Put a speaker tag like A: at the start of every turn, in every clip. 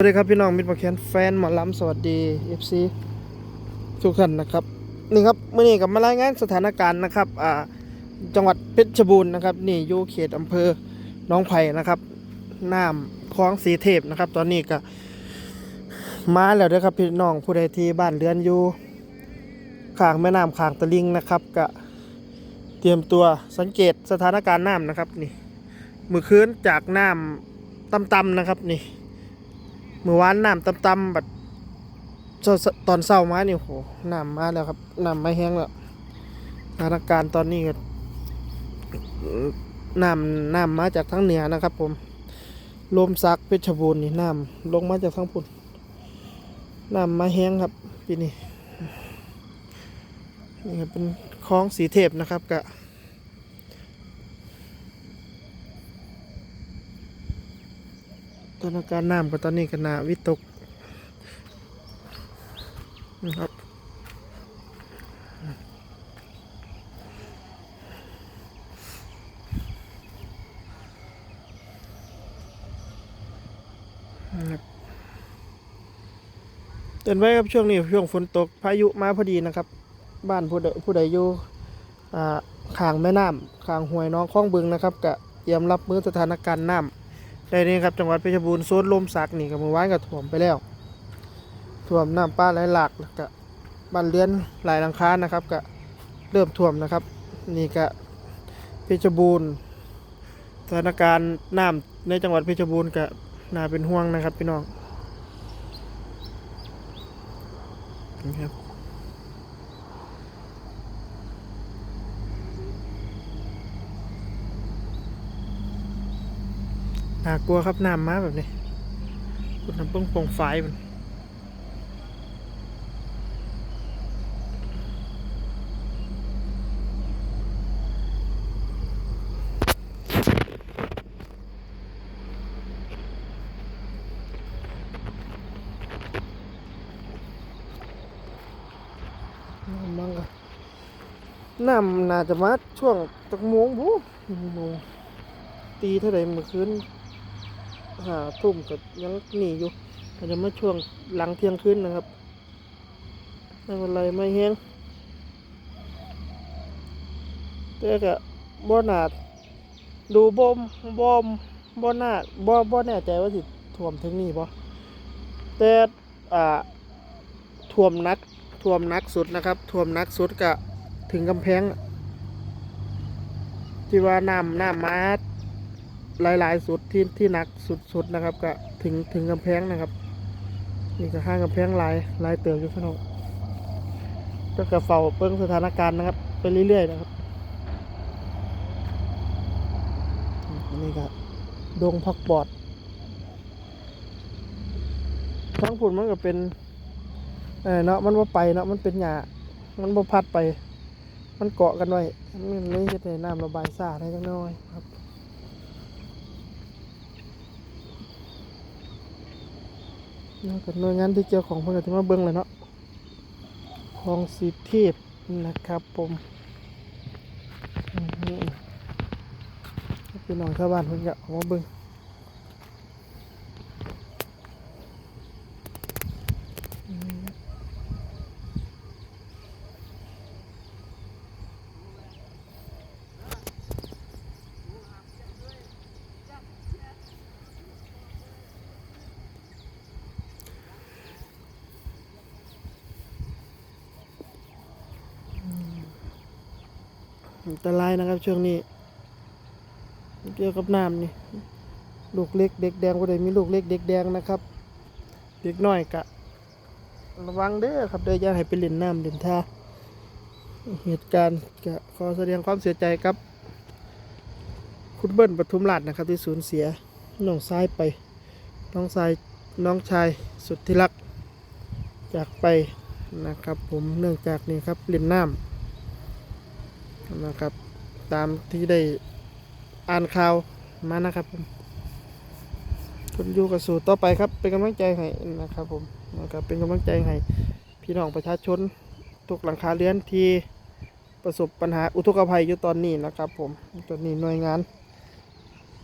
A: สวัสดีครับพี่น้องมิตรปะเคนแฟนหมอลำสวัสดี FC ทุกท่านนะครับนี่ครับเมื่อนี้กับมารายงานสถานการณ์นะครับอ่าจังหวัดเพชรบูรณ์นะครับนี่อยู่เขตอำเภอหน้องไผ่นะครับน้ำคลองสีเทพนะครับ ตอนนี้ก็มาแล้วเด้วยครับพี่น้องผู้ใดที่บ้านเรือนอยู่ข้างแม่น้ำข้างตะลิงนะครับก็เตรียมตัวสังเกตสถานการณ์น้ำนะครับนี่มือคืนจากน้ำต่ำๆนะครับนี่ มื่อวานน้ำต่ำๆบัดตอนเช้ามานี่โหน้ำมาแล้วครับน้ำไม่แห้งแล้วสถานการณ์ตอนนี้ก็น้ำน้ำมาจากทางเหนือนะครับ ผมลมซักเพชรบูรณ์นี่น้ำลงมาจากทางพุ่นน้ำมาแห้งครับปีนี้นี่เป็นคลองสีเทพนะครับกะ สถานการณ์น้ำก็ตอนนี้ก็นาวิตกนะครับเตือนไว้ครับช่วงนี้ช่วงฝนตกพายุมาพอดีนะครับ บ้านผู้ใดผู้ใดอยู่อ่าข้างแม่น้ำข้างห้วยน้องคลองบึงนะครับก็เตรียมรับมือสถานการณ์น้ำ ได้นี่ครับจังหวัดเพชรบูรณ์โซนลมสักนี่กับเมื่อวานก็ท่วมไปแล้วท่วมน้ำป้าไหลหลากแล้วก็บ้านเรือนหลายหลังคานะครับก็เริ่มท่วมนะครับ นี่ก็เพชรบูรณ์สถานการณ์น้ำในจังหวัดเพชรบูรณ์ก็น่าเป็นห่วงนะครับพี่น้องนี่ครับ น่ากลัวครับน้ำมาแบบนี้คุณน้ำเปิ้งโปร่งไฟมันน้ำมั่งอะน้ำน่าจะมาช่วงตักโมงบูโมงตีเท่าไรเมื่อคืน หาทุ่มกับยังหนีอยู่อาจจะมาช่วงหลังเที่ยงคืนนะครับไม่เป็นไรไม่แห้งแต่ก็บ่หนาดดูบ่มบ่มบ่หนาดบ่บ่แน่ใจว่าสิท่วมถึงนี่บ่แต่อ่าท่วมนักท่วมนักสุดนะครับท่วมนักสุดก็ถึงกำแพงที่ว่าน้ำน้ำมา หลาย ๆ สุดที่ที่หนักสุดๆนะครับ ก็ถึงถึงกำแพงนะครับนี่ก็ห้างกำแพงลายลายเติมอยู่พี่น้องก็กระเฝ้าเปิ้งสถานการณ์นะครับ ไปเรื่อย ๆ นะครับอันนี่ก็ดงพักบอดทั้งผุนมันก็เป็นเออเนาะมันว่าไปเนาะมันเป็นหญ้ามันบ่พัดไป มันเกาะกันไว้มันเลยเฮ็ดให้น้ำระบายซ่าได้จังน้อยครับ แล้วก็หน่วยงานที่เกี่ยวของเพิ่นก็จะมาเบิ่งเลยเนาะคลองสีเทพนะครับผมพี่น้องชาวบ้านเพิ่นก็เอามาเบิ่ง อันตรายนะครับช่วงนี้ เกี่ยวกับน้ำนี่ลูกเล็กเด็กแดงก็ได้มีลูกเล็กเด็กแดงนะครับ เด็กน้อยกะ ระวังเด้อครับเด้ออย่าให้ไปเล่นน้ำเล่นท่าเหตุการณ์กะขอแสดงความเสียใจครับ คุณเบิ้ลปทุมราชนะครับ ที่สูญเสียน้องชายไป น้องชายน้องชายสุดที่รัก จากไปนะครับผมเนื่องจากนี่ครับเล่นน้ำ นะครับ ตามที่ได้อ่านข่าวมานะครับผมคุณอยู่กับสู่ต่อไปครับเป็นกำลังใจให้นะครับผมนะครับเป็นกำลังใจให้พี่น้องประชาชนทุกหลังคาเรือนที่ประสบปัญหาอุทกภัยอยู่ตอนนี้นะครับผมตอนนี้หน่วยงาน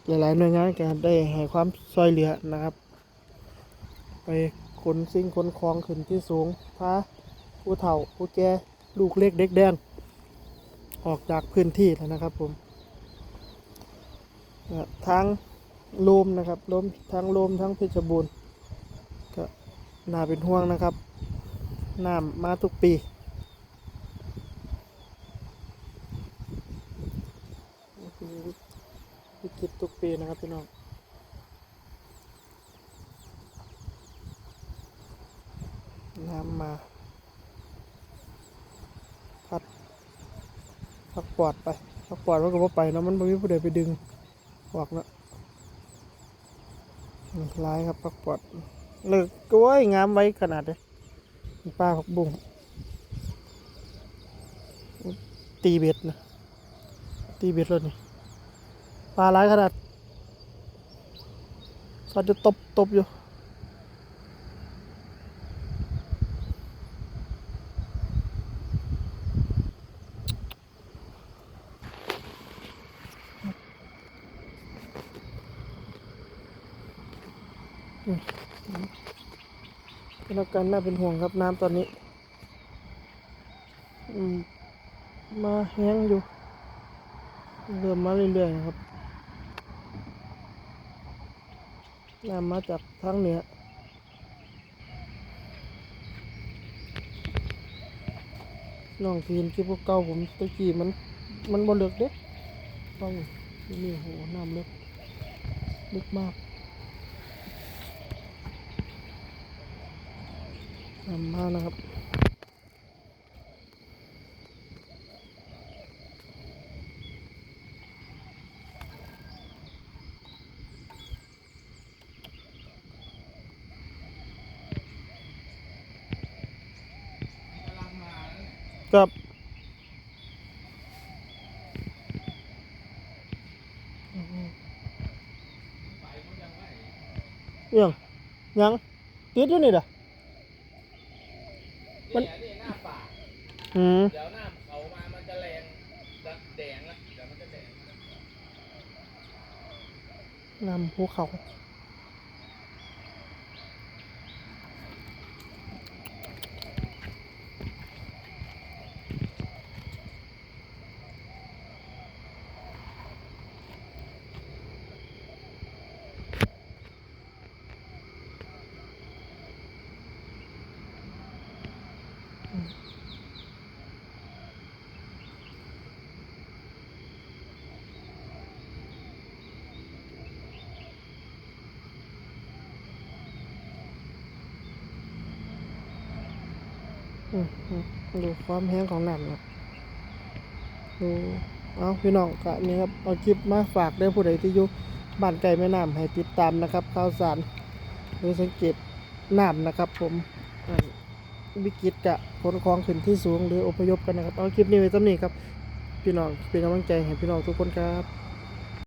A: หลายๆหน่วยงานก็ได้ให้ความช่วยเหลือนะครับ ไปขนสิ่งขนของขึ้นที่สูงพาผู้เฒ่าผู้แก่ลูกเล็กเด็กแดง ออกจากพื้นที่แล้วนะครับผมก็ทางลมนะครับลมทางลมทั้งเพชรบูรณ์ก็น่าเป็นห่วงนะครับน้ำมาทุกปี วิกฤตทุกปีนะครับพี่น้องน้ำมา พัด พักปอดไปพักปอดมันก็บ่ไปนะมันไม่มีผู้ใดไปดึงออกนะร้ายครับพักปอดเลิกก็ว่ายงามไว้ขนาดเลยป้าพักบุ้งตีเบ็ดนะตีเบ็ดเลยนี่ปลาหลายขนาดสัตว์จะตบตบอยู่ เป็นอาการน่าเป็นห่วงครับน้ำตอนนี้มาแห้งอยู่เริ่มมาเรื่อยๆครับน้ำมาจากทางเหนือน้องทีนที่พวกเก่าผมตะกี้มัน มันบ่เลือกเด็กฟังนี่นี่โหน้ำเลึกลึกมาก น้ำมานะครับกับยังยังติดอยู่นี่เด้อ มัน
B: เนี่ยนี่หน้าป่า
A: อืม
B: เดี๋ยวหน้าเขามา มันจะแรงจะแดงละเดี๋ยวมันจะแดง
A: นำภูเขา ดูความแห้งของน้ำนะดูเอาพี่น้องกะนี่ครับเอาคลิปมาฝากได้ผู้ใดที่อยู่บ้านไก่แม่น้ำให้ติดตามนะครับข่าวสารหรือสังเกตน้ำนะครับ ผมวิกฤตกะขนของขึ้นที่สูงหรืออพยพกันนะครับ เอาคลิปนี้ไว้ตำนี้ครับ พี่น้องเป็นกำลังใจให้พี่น้องทุกคนครับ